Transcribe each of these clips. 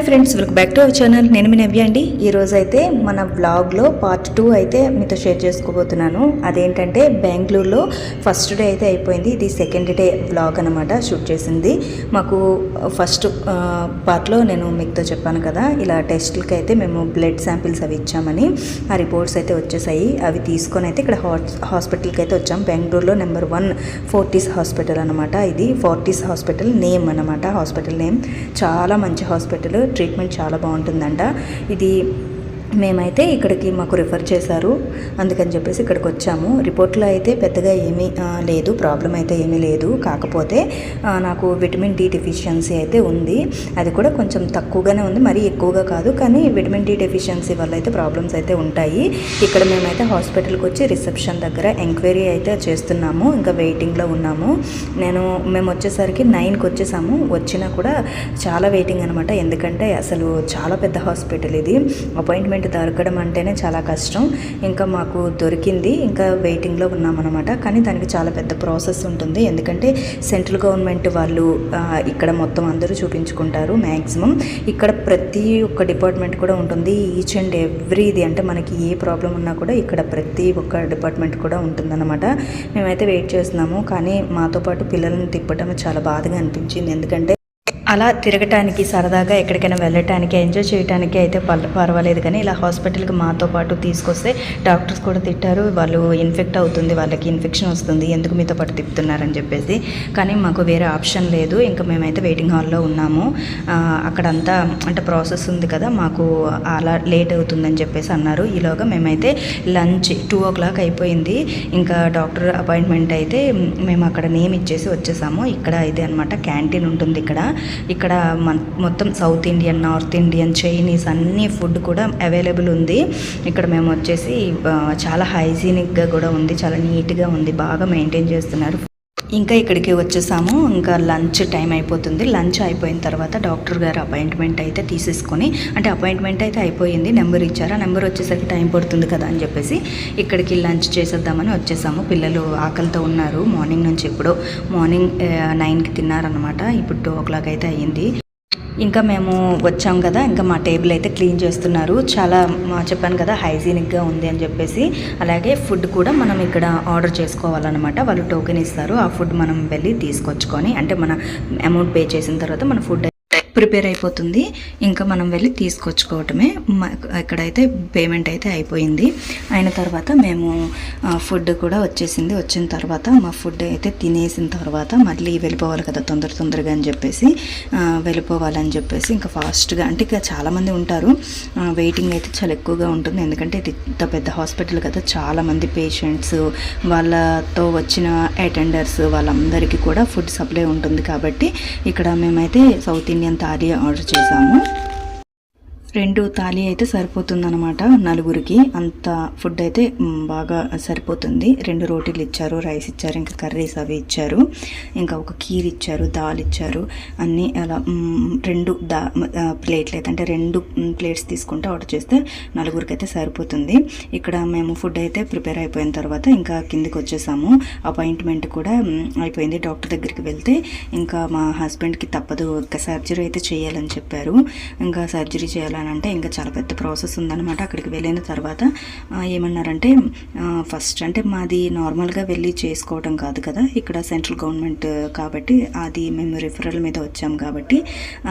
Hi friends welcome back to our channel. నేను మీ నవ్య అండి. ఈరోజు అయితే మన వ్లాగ్లో పార్ట్ టూ అయితే మీతో షేర్ చేసుకోబోతున్నాను. అదేంటంటే బెంగళూరులో ఫస్ట్ డే అయితే అయిపోయింది. ఇది సెకండ్ డే వ్లాగ్ అనమాట షూట్ చేసింది. మాకు ఫస్ట్ పార్ట్లో నేను మీతో చెప్పాను కదా ఇలా టెస్టులకి అయితే మేము బ్లడ్ శాంపిల్స్ అవి ఇచ్చామని ఆ రిపోర్ట్స్ అయితే వచ్చేసాయి. అవి తీసుకొని అయితే ఇక్కడ హాస్పిటల్కి అయితే వచ్చాం. బెంగళూరులో నెంబర్ వన్ ఫోర్టీస్ హాస్పిటల్ అనమాట ఇది. ఫోర్టీస్ హాస్పిటల్ నేమ్ అనమాట హాస్పిటల్ నేమ్ చాలా మంచి హాస్పిటల్ ట్రీట్మెంట్ చాలా బాగుంటుందంట. ఇది మేమైతే ఇక్కడికి మాకు రిఫర్ చేశారు. అందుకని చెప్పేసి ఇక్కడికి వచ్చాము. రిపోర్ట్లో అయితే పెద్దగా ఏమీ లేదు. ప్రాబ్లం అయితే ఏమీ లేదు. కాకపోతే నాకు విటమిన్ డి డెఫిషియన్సీ అయితే ఉంది. అది కూడా కొంచెం తక్కువగానే ఉంది. మరీ ఎక్కువగా కాదు. కానీ విటమిన్ డి డెఫిషియన్సీ వల్ల అయితే ప్రాబ్లమ్స్ అయితే ఉంటాయి. ఇక్కడ మేమైతే హాస్పిటల్కి వచ్చి రిసెప్షన్ దగ్గర ఎంక్వైరీ అయితే చేస్తున్నాము. ఇంకా వెయిటింగ్లో ఉన్నాము. నేను మేము వచ్చేసరికి నైన్కి వచ్చేసాము. వచ్చినా కూడా చాలా వెయిటింగ్ అనమాట ఎందుకంటే అసలు చాలా పెద్ద హాస్పిటల్ ఇది. అపాయింట్మెంట్ దొరకడం అంటేనే చాలా కష్టం. ఇంకా మాకు దొరికింది. ఇంకా వెయిటింగ్లో ఉన్నామన్నమాట. కానీ దానికి చాలా పెద్ద ప్రాసెస్ ఉంటుంది. ఎందుకంటే సెంట్రల్ గవర్నమెంట్ వాళ్ళు ఇక్కడ మొత్తం అందరూ చూపించుకుంటారు మ్యాక్సిమం ఇక్కడ ప్రతి ఒక్క డిపార్ట్మెంట్ కూడా ఉంటుంది. ఈచ్ అండ్ ఎవ్రీది అంటే మనకి ఏ ప్రాబ్లం ఉన్నా కూడా ఇక్కడ ప్రతి ఒక్క డిపార్ట్మెంట్ కూడా ఉంటుందన్నమాట. మేమైతే వెయిట్ చేస్తున్నాము. కానీ మాతో పాటు పిల్లల్ని తిప్పడం చాలా బాధగా అనిపించింది. ఎందుకంటే అలా తిరగటానికి సరదాగా ఎక్కడికైనా వెళ్ళటానికి ఎంజాయ్ చేయడానికి అయితే పర్వాలేదు. కానీ ఇలా హాస్పిటల్కి మాతో పాటు తీసుకొస్తే డాక్టర్స్ కూడా తిట్టారు. వాళ్ళు ఇన్ఫెక్ట్ అవుతుంది వాళ్ళకి ఇన్ఫెక్షన్ వస్తుంది ఎందుకు మీతో పాటు తిప్పుతున్నారని చెప్పేసి. కానీ మాకు వేరే ఆప్షన్ లేదు. ఇంకా మేమైతే వెయిటింగ్ హాల్లో ఉన్నాము. అక్కడంతా అంటే ప్రాసెస్ ఉంది కదా మాకు అలా లేట్ అవుతుందని చెప్పేసి అన్నారు. ఈలోగా మేమైతే లంచ్ టూ ఓ క్లాక్ అయిపోయింది. ఇంకా డాక్టర్ అపాయింట్మెంట్ అయితే మేము అక్కడ నేమ్ ఇచ్చేసి వచ్చేసాము. ఇక్కడ అయితే అనమాట క్యాంటీన్ ఉంటుంది ఇక్కడ. ఇక్కడ మొత్తం south Indian north Indian Chinese అన్ని ఫుడ్ కూడా అవైలబుల్ ఉంది. ఇక్కడ మేము వచ్చేసి చాలా హైజీనిక్గా కూడా ఉంది చాలా నీట్గా ఉంది బాగా మెయింటైన్ చేస్తున్నారు. ఇంకా ఇక్కడికి వచ్చేసాము. ఇంకా లంచ్ టైం అయిపోతుంది. లంచ్ అయిపోయిన తర్వాత డాక్టర్ గారు అపాయింట్మెంట్ అయితే తీసేసుకొని అంటే అపాయింట్మెంట్ అయితే అయిపోయింది. నెంబర్ ఇచ్చారు. ఆ నెంబర్ వచ్చేసరికి టైం పడుతుంది కదా అని చెప్పేసి ఇక్కడికి లంచ్ చేసేద్దామని వచ్చేసాము. పిల్లలు ఆకలితో ఉన్నారు. మార్నింగ్ నుంచి ఎప్పుడో మార్నింగ్ నైన్కి తిన్నారనమాట ఇప్పుడు టూ ఓ క్లాక్ అయితే అయ్యింది. ఇంకా మేము వచ్చాం కదా ఇంకా మా టేబుల్ అయితే క్లీన్ చేస్తున్నారు. చాలా మా చెప్పాను కదా హైజీనిక్గా ఉంది అని చెప్పేసి. అలాగే ఫుడ్ కూడా మనం ఇక్కడ ఆర్డర్ చేసుకోవాలన్నమాట. వాళ్ళు టోకెన్ ఇస్తారు. ఆ ఫుడ్ మనం వెళ్ళి తీసుకొచ్చుకొని అంటే మన అమౌంట్ పే చేసిన తర్వాత మన ఫుడ్ ప్రిపేర్ అయిపోతుంది. ఇంకా మనం వెళ్ళి తీసుకొచ్చుకోవటమే. ఇక్కడైతే పేమెంట్ అయితే అయిపోయింది. అయిన తర్వాత మేము ఫుడ్ కూడా వచ్చేసింది. వచ్చిన తర్వాత మా ఫుడ్ అయితే తినేసిన తర్వాత మళ్ళీ వెళ్ళిపోవాలి కదా తొందర తొందరగా అని చెప్పేసి వెళ్ళిపోవాలని చెప్పేసి ఇంకా ఫాస్ట్గా అంటే ఇక చాలామంది ఉంటారు. వెయిటింగ్ అయితే చాలా ఎక్కువగా ఉంటుంది. ఎందుకంటే ఇది ఇంత పెద్ద హాస్పిటల్ కదా. చాలామంది పేషెంట్స్ వాళ్ళతో వచ్చిన అటెండర్స్ వాళ్ళందరికీ కూడా ఫుడ్ సప్లై ఉంటుంది కాబట్టి ఇక్కడ మేమైతే సౌత్ ఇండియన్ థాలీ ఆర్డర్ చేసాము రెండు తాళి అయితే సరిపోతుందన్నమాట నలుగురికి. అంత ఫుడ్ అయితే బాగా సరిపోతుంది. రెండు రోటీలు ఇచ్చారు రైస్ ఇచ్చారు ఇంకా కర్రీస్ అవి ఇచ్చారు. ఇంకా ఒక కీర్ ఇచ్చారు దాల్ ఇచ్చారు. అన్నీ అలా రెండు దా ప్లేట్లు అయితే అంటే రెండు ప్లేట్స్ తీసుకుంటే ఆర్డర్ చేస్తే నలుగురికి అయితే సరిపోతుంది. ఇక్కడ మేము ఫుడ్ అయితే ప్రిపేర్ అయిపోయిన తర్వాత ఇంకా కిందికి వచ్చేసాము. అపాయింట్మెంట్ కూడా అయిపోయింది. డాక్టర్ దగ్గరికి వెళ్తే ఇంకా మా హస్బెండ్కి తప్పదు. ఇంకా సర్జరీ అయితే చేయాలని చెప్పారు. ఇంకా సర్జరీ చేయాలని అంటే ఇంకా చాలా పెద్ద ప్రాసెస్ ఉందన్నమాట అక్కడికి వెళ్ళిన తర్వాత. ఏమన్నారంటే ఫస్ట్ అంటే మాది నార్మల్గా వెళ్ళి చేసుకోవడం కాదు కదా ఇక్కడ సెంట్రల్ గవర్నమెంట్ కాబట్టి అది మేము రిఫరల్ మీద వచ్చాం కాబట్టి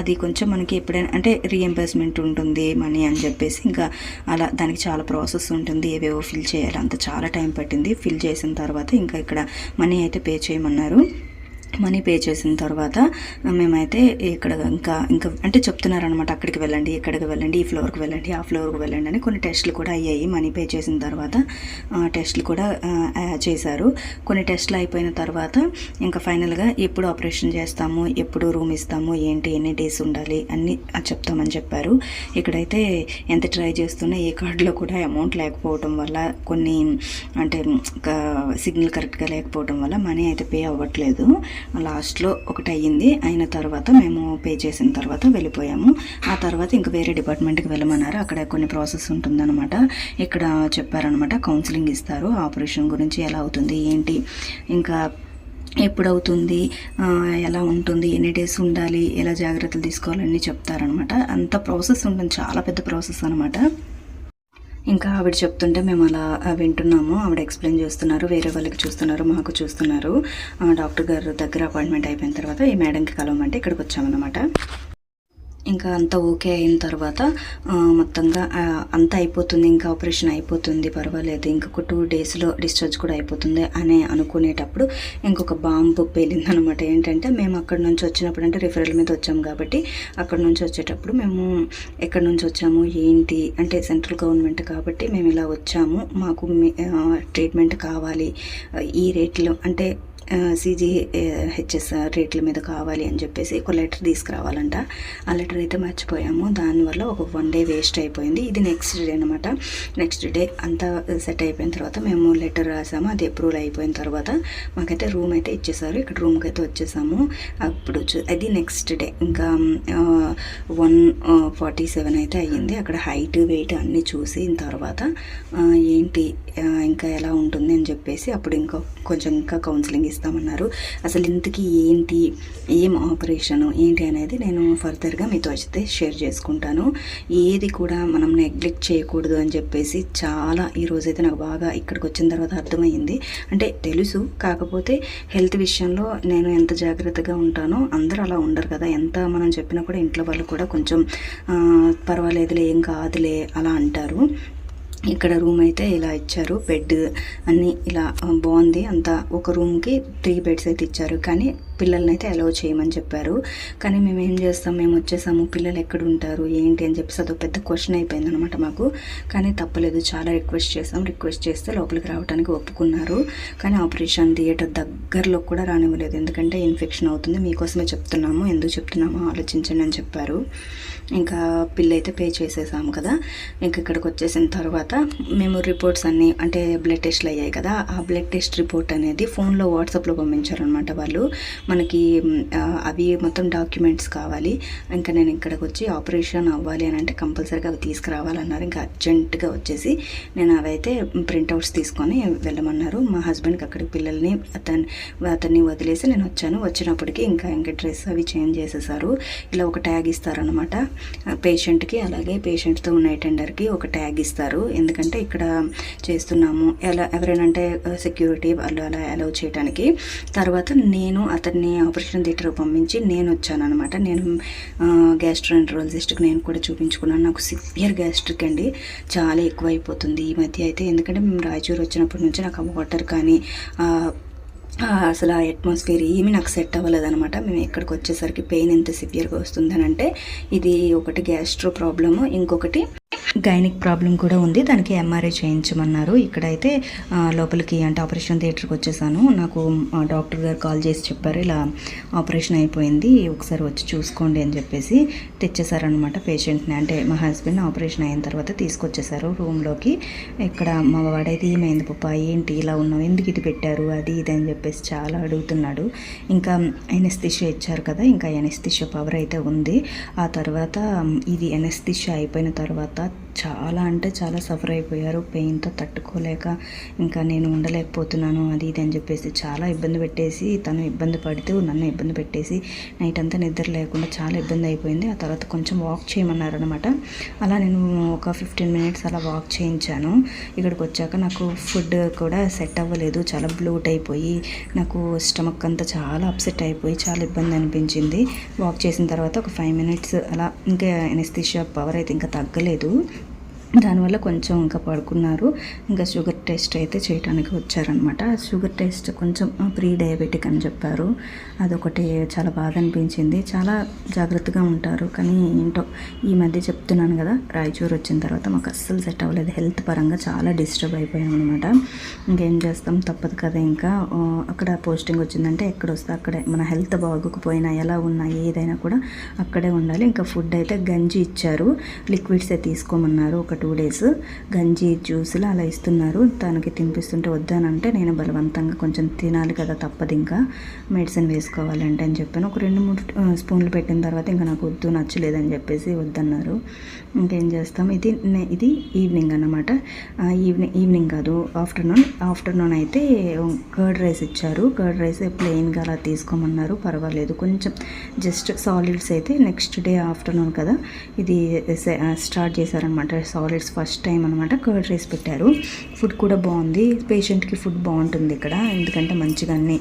అది కొంచెం మనకి ఎప్పుడైనా అంటే రీఎంబర్స్మెంట్ ఉంటుంది మనీ అని చెప్పేసి ఇంకా అలా దానికి చాలా ప్రాసెస్ ఉంటుంది ఏవేవో ఫిల్ చేయాలి అంత చాలా టైం పట్టింది. ఫిల్ చేసిన తర్వాత ఇంకా ఇక్కడ మనీ అయితే పే చేయమన్నారు. మనీ పే చేసిన తర్వాత మేమైతే ఇక్కడ ఇంకా ఇంకా అంటే చెప్తున్నారనమాట అక్కడికి వెళ్ళండి ఇక్కడికి వెళ్ళండి ఈ ఫ్లోర్కి వెళ్ళండి ఆ ఫ్లోర్కి వెళ్ళండి అని కొన్ని టెస్టులు కూడా అయ్యాయి. మనీ పే చేసిన తర్వాత టెస్ట్లు టెస్టులు కూడా చేశారు. కొన్ని టెస్టులు అయిపోయిన తర్వాత ఇంకా ఫైనల్గా ఎప్పుడు ఆపరేషన్ చేస్తాము ఎప్పుడు రూమ్ ఇస్తాము ఏంటి ఎన్ని డేస్ ఉండాలి అన్నీ చెప్తామని చెప్పారు. ఇక్కడైతే ఎంత ట్రై చేస్తున్నా ఏ కార్డులో కూడా అమౌంట్ లేకపోవడం వల్ల కొన్ని అంటే సిగ్నల్ కరెక్ట్గా లేకపోవడం వల్ల మనీ అయితే పే అవ్వట్లేదు. లాస్ట్లో ఒకటి అయ్యింది అయిన తర్వాత మేము పే చేసిన తర్వాత వెళ్ళిపోయాము. ఆ తర్వాత ఇంకా వేరే డిపార్ట్మెంట్కి వెళ్ళమన్నారు. అక్కడ కొన్ని ప్రాసెస్ ఉంటుందన్నమాట. ఇక్కడ చెప్పారనమాట కౌన్సిలింగ్ ఇస్తారు. ఆపరేషన్ గురించి ఎలా అవుతుంది ఏంటి ఇంకా ఎప్పుడవుతుంది ఎలా ఉంటుంది ఎన్ని డేస్ ఉండాలి ఎలా జాగ్రత్తలు తీసుకోవాలన్నీ చెప్తారనమాట అంత ప్రాసెస్ ఉంటుంది. చాలా పెద్ద ప్రాసెస్ అనమాట ఇంకా ఆవిడ చెప్తుంటే మేము అలా వింటున్నాము. ఆవిడ ఎక్స్ప్లెయిన్ చేస్తున్నారు. వేరే వాళ్ళకి చూస్తున్నారు మాకు చూస్తున్నారు. ఆ, డాక్టర్ గారు దగ్గర అపాయింట్మెంట్ అయిపోయిన తర్వాత ఈ మేడంకి కలవమంటే ఇక్కడికి వచ్చామన్నమాట. ఇంకా అంతా ఓకే అయిన తర్వాత మొత్తంగా అంతా అయిపోతుంది. ఇంకా ఆపరేషన్ అయిపోతుంది. పర్వాలేదు. ఇంకొక టూ డేస్లో డిశ్చార్జ్ కూడా అయిపోతుంది అని అనుకునేటప్పుడు ఇంకొక బాంబు పేలిందనమాట. ఏంటంటే మేము అక్కడ నుంచి వచ్చినప్పుడు అంటే రిఫరల్ మీద వచ్చాము కాబట్టి అక్కడ నుంచి వచ్చేటప్పుడు మేము ఎక్కడి నుంచి వచ్చాము ఏంటి అంటే సెంట్రల్ గవర్నమెంట్ కాబట్టి మేము ఇలా వచ్చాము. మాకు ట్రీట్మెంట్ కావాలి. ఈ రేట్లో అంటే సీజీ హెచ్ఎస్ రేట్ల మీద కావాలి అని చెప్పేసి ఒక లెటర్ తీసుకురావాలంట. ఆ లెటర్ అయితే మర్చిపోయాము. దానివల్ల ఒక వన్ డే వేస్ట్ అయిపోయింది. ఇది నెక్స్ట్ డే అనమాట నెక్స్ట్ డే అంతా సెట్ అయిపోయిన తర్వాత మేము లెటర్ రాసాము. అది అప్రూవల్ అయిపోయిన తర్వాత మాకైతే రూమ్ అయితే ఇచ్చేసారు. ఇక్కడ రూమ్కి అయితే వచ్చేసాము. అప్పుడు చూ- అది నెక్స్ట్ డే. ఇంకా వన్ ఫార్టీ సెవెన్ అయితే అయ్యింది. అక్కడ హైట్ వెయిట్ అన్నీ చూసిన తర్వాత ఏంటి ఇంకా ఎలా ఉంటుంది అని చెప్పేసి అప్పుడు ఇంకా కొంచెం ఇంకా కౌన్సిలింగ్ చేస్తామన్నారు. అసలు ఇంతకీ ఏంటి ఏం ఆపరేషన్ ఏంటి అనేది నేను ఫర్దర్గా మీతో అయితే షేర్ చేసుకుంటాను. ఏది కూడా మనం నెగ్లెక్ట్ చేయకూడదు అని చెప్పేసి చాలా ఈరోజు అయితే నాకు బాగా ఇక్కడికి వచ్చిన తర్వాత అర్థమైంది అంటే తెలుసు కాకపోతే హెల్త్ విషయంలో నేను ఎంత జాగ్రత్తగా ఉంటానో అందరూ అలా ఉండరు కదా. ఎంత మనం చెప్పినా కూడా ఇంట్లో వాళ్ళు కూడా కొంచెం పర్వాలేదులే ఏం కాదులే అలా అంటారు. ఇక్కడ రూమ్ అయితే ఇలా ఇచ్చారు. బెడ్ అన్నీ ఇలా బాగుంది. అంతా ఒక రూమ్కి త్రీ బెడ్స్ అయితే ఇచ్చారు. కానీ పిల్లల్ని అయితే అలౌ చేయమని చెప్పారు. కానీ మేము ఏం చేస్తాం? మేము వచ్చేసాము. పిల్లలు ఎక్కడ ఉంటారు ఏంటి? అని చెప్పేసి అదొక పెద్ద క్వశ్చన్ అయిపోయింది అనమాట మాకు. కానీ తప్పలేదు. చాలా రిక్వెస్ట్ చేసాం. రిక్వెస్ట్ చేస్తే లోపలికి రావడానికి ఒప్పుకున్నారు. కానీ ఆపరేషన్ థియేటర్ దగ్గరలో కూడా రానివ్వలేదు. ఎందుకంటే ఇన్ఫెక్షన్ అవుతుంది. మీకోసమే చెప్తున్నాము. ఎందుకు చెప్తున్నామో ఆలోచించండి అని చెప్పారు. ఇంకా బిల్ అయితే పే చేసేసాము కదా. ఇంకా ఇక్కడికి వచ్చేసిన తర్వాత మేము రిపోర్ట్స్ అన్నీ అంటే బ్లడ్ టెస్ట్లు అయ్యాయి కదా. ఆ బ్లడ్ టెస్ట్ రిపోర్ట్ అనేది ఫోన్లో వాట్సాప్లో పంపించారనమాట వాళ్ళు. మనకి అవి మొత్తం డాక్యుమెంట్స్ కావాలి. ఇంకా నేను ఇక్కడికి వచ్చి ఆపరేషన్ అవ్వాలి అని అంటే కంపల్సరీగా అవి తీసుకురావాలన్నారు. ఇంకా అర్జెంటుగా వచ్చేసి నేను అవైతే ప్రింట్అవుట్స్ తీసుకొని వెళ్ళమన్నారు. మా హస్బెండ్కి అక్కడికి పిల్లల్ని అతన్ని అతన్ని వదిలేసి నేను వచ్చాను. వచ్చినప్పటికీ ఇంకా ఇంకా డ్రెస్ అవి చేంజ్ చేసేసారు. ఇలా ఒక ట్యాగ్ ఇస్తారనమాట పేషెంట్కి అలాగే పేషెంట్తో ఉన్న అటెండర్కి ఒక ట్యాగ్ ఇస్తారు. ఎందుకంటే ఇక్కడ చేస్తున్నాము. ఎలా ఎవరైనా అంటే సెక్యూరిటీ వాళ్ళు అలా అలౌ చేయడానికి తర్వాత నేను అతన్ని ఆపరేషన్ థియేటర్ పంపించి నేను వచ్చాను అనమాట నేను గ్యాస్ట్రోఎంట్రాలజిస్ట్కి నేను కూడా చూపించుకున్నాను. నాకు సివియర్ గ్యాస్ట్రిక్ అండి. చాలా ఎక్కువ అయిపోతుంది ఈ మధ్య అయితే. ఎందుకంటే మేము రాయచూరు వచ్చినప్పటి నుంచి నాకు ఆ వాటర్ కానీ అసలు ఆ అట్మాస్ఫియర్ ఏమీ నాకు సెట్ అవ్వలేదు అనమాట మేము ఇక్కడికి వచ్చేసరికి పెయిన్ ఎంత సివియర్గా వస్తుందని అంటే ఇది ఒకటి గ్యాస్ట్రో ప్రాబ్లము. ఇంకొకటి గైనిక్ ప్రాబ్లం కూడా ఉంది. దానికి ఎంఆర్ఐ చేయించమన్నారు. ఇక్కడైతే లోపలికి అంటే ఆపరేషన్ థియేటర్కి వచ్చేసాను. నాకు డాక్టర్ గారు కాల్ చేసి చెప్పారు. ఇలా ఆపరేషన్ అయిపోయింది. ఒకసారి వచ్చి చూసుకోండి అని చెప్పేసి తెచ్చేసారనమాట పేషెంట్ని. అంటే మా హస్బెండ్ ఆపరేషన్ అయిన తర్వాత తీసుకొచ్చేసారు రూమ్లోకి. ఇక్కడ మా వాడైతే ఏమైంది పప్ప? ఏంటి? ఇలా ఉన్నావు? ఎందుకు ఇది పెట్టారు? అది ఇది అని చెప్పేసి చాలా అడుగుతున్నాడు. ఇంకా ఎనెస్థిషియా ఇచ్చారు కదా ఇంకా ఎనెస్థిషియా పవర్ అయితే ఉంది. ఆ తర్వాత ఇది ఎనెస్థిషియా అయిపోయిన తర్వాత చాలా అంటే చాలా సఫర్ అయిపోయారు. పెయిన్తో తట్టుకోలేక ఇంకా నేను ఉండలేకపోతున్నాను అది ఇది అని చెప్పేసి చాలా ఇబ్బంది పెట్టేసి తను ఇబ్బంది పడుతూ నన్ను ఇబ్బంది పెట్టేసి నైట్ అంతా నిద్ర లేకుండా చాలా ఇబ్బంది అయిపోయింది. ఆ తర్వాత కొంచెం వాక్ చేయమన్నారు అనమాట అలా నేను ఒక ఫిఫ్టీన్ మినిట్స్ అలా వాక్ చేయించాను. ఇక్కడికి వచ్చాక నాకు ఫుడ్ కూడా సెట్ అవ్వలేదు. చాలా బ్లూట్ అయిపోయి నాకు స్టమక్ అంతా చాలా అప్సెట్ అయిపోయి చాలా ఇబ్బంది అనిపించింది. వాక్ చేసిన తర్వాత ఒక ఫైవ్ మినిట్స్ అలా ఇంకా ఎనెస్థిషియా పవర్ అయితే ఇంకా తగ్గలేదు. దానివల్ల కొంచెం ఇంకా పడుకున్నారు. ఇంకా షుగర్ టెస్ట్ అయితే చేయడానికి వచ్చారనమాట షుగర్ టెస్ట్ కొంచెం ప్రీ డయాబెటిక్ అని చెప్పారు. అదొకటి చాలా బాధ అనిపించింది. చాలా జాగ్రత్తగా ఉంటారు. కానీ ఏంటో ఈ మధ్య చెప్తున్నాను కదా రాయచూరు వచ్చిన తర్వాత మాకు అస్సలు సెట్ అవ్వలేదు. హెల్త్ పరంగా చాలా డిస్టర్బ్ అయిపోయాం అనమాట ఇంకేం చేస్తాం? తప్పదు కదా ఇంకా. అక్కడ పోస్టింగ్ వచ్చిందంటే ఎక్కడ వస్తే అక్కడే. మన హెల్త్ బాగోకపోయినా ఎలా ఉన్నా ఏదైనా కూడా అక్కడే ఉండాలి. ఇంకా ఫుడ్ అయితే గంజి ఇచ్చారు. లిక్విడ్సే తీసుకోమన్నారు. ఒక టూ డేస్ గంజి జ్యూసులు అలా ఇస్తున్నారు. తనకి తినిపిస్తుంటే వద్దానంటే నేను బలవంతంగా కొంచెం తినాలి కదా తప్పదు ఇంకా మెడిసిన్ వేసుకోవాలంటే అని చెప్పాను. ఒక రెండు మూడు స్పూన్లు పెట్టిన తర్వాత ఇంకా నాకు వద్దు నచ్చలేదని చెప్పేసి వద్దన్నారు. ఇంకేం చేస్తాం? ఇది నే- ఇది ఈవినింగ్ అన్నమాట. ఈవినింగ్ ఈవినింగ్ కాదు ఆఫ్టర్నూన్. ఆఫ్టర్నూన్ అయితే కర్డ్ రైస్ ఇచ్చారు. కర్డ్ రైస్ ప్లెయిన్గా అలా తీసుకోమన్నారు. పర్వాలేదు కొంచెం జస్ట్ సాలిడ్స్ అయితే నెక్స్ట్ డే ఆఫ్టర్నూన్ కదా. ఇది స్టార్ట్ చేశారనమాట టాయిలెట్స్ ఫస్ట్ టైం అనమాట కర్డ్ రైస్ పెట్టారు. ఫుడ్ కూడా బాగుంది. పేషెంట్కి ఫుడ్ బాగుంటుంది ఇక్కడ. ఎందుకంటే మంచిగా అన్ని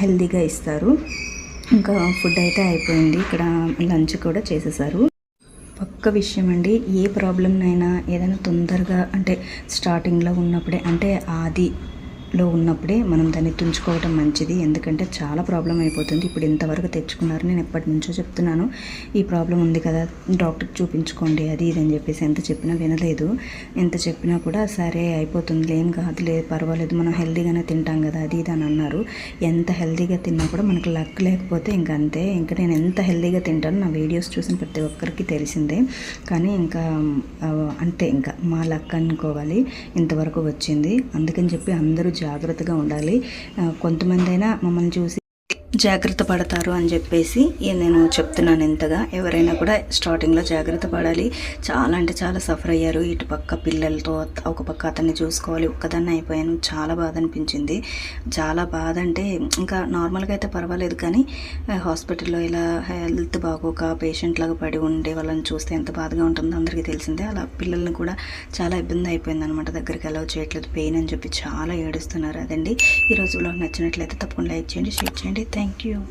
హెల్దీగా ఇస్తారు. ఇంకా ఫుడ్ అయితే అయిపోయింది. ఇక్కడ లంచ్ కూడా చేసేసారు. పక్క విషయం అండి ఏ ప్రాబ్లంనైనా ఏదైనా తొందరగా అంటే స్టార్టింగ్లో ఉన్నప్పుడే అంటే ఆది లో ఉన్నప్పుడే మనం దాన్ని తుంచుకోవటం మంచిది. ఎందుకంటే చాలా ప్రాబ్లం అయిపోతుంది. ఇప్పుడు ఇంతవరకు తెచ్చుకున్నారు నేను ఎప్పటి నుంచో చెప్తున్నాను. ఈ ప్రాబ్లం ఉంది కదా డాక్టర్కి చూపించుకోండి అది ఇది అని చెప్పేసి ఎంత చెప్పినా వినలేదు. ఎంత చెప్పినా కూడా సరే అయిపోతుంది ఏం కాదులే పర్వాలేదు మనం హెల్దీగానే తింటాం కదా అది ఇది అని అన్నారు. ఎంత హెల్దీగా తిన్నా కూడా మనకు లక్ లేకపోతే ఇంక అంతే. ఇంకా నేను ఎంత హెల్దీగా తింటాను నా వీడియోస్ చూసిన ప్రతి ఒక్కరికి తెలిసిందే. కానీ ఇంకా అంతే ఇంకా మా లక్ అనుకోవాలి. ఇంతవరకు వచ్చింది. అందుకని చెప్పి అందరూ జాగ్రత్తగా ఉండాలి. ఆ, కొంతమంది అయినా మమ్మల్ని చూసి జాగ్రత్త పడతారు అని చెప్పేసి నేను చెప్తున్నాను ఎంతగా ఎవరైనా కూడా స్టార్టింగ్లో జాగ్రత్త పడాలి. చాలా అంటే చాలా సఫర్ అయ్యారు. ఇటు పక్క పిల్లలతో ఒక పక్క అతన్ని చూసుకోవాలి. ఒక్కదాన్ని అయిపోయాను. చాలా బాధ అనిపించింది. చాలా బాధ అంటే ఇంకా నార్మల్గా అయితే పర్వాలేదు కానీ హాస్పిటల్లో ఇలా హెల్త్ బాగోక పేషెంట్ లాగా పడి ఉండే వాళ్ళని చూస్తే ఎంత బాధగా ఉంటుందో అందరికీ తెలిసిందే. అలా పిల్లల్ని కూడా చాలా ఇబ్బంది అయిపోయింది అనమాట దగ్గరికి అలా చేయట్లేదు. పెయిన్ అని చెప్పి చాలా ఏడుస్తున్నారు. అదండి. ఈ రోజు బ్లాగ్ నచ్చినట్లయితే తప్పకుండా లైక్ చేయండి షేర్ చేయండి. Thank Thank you.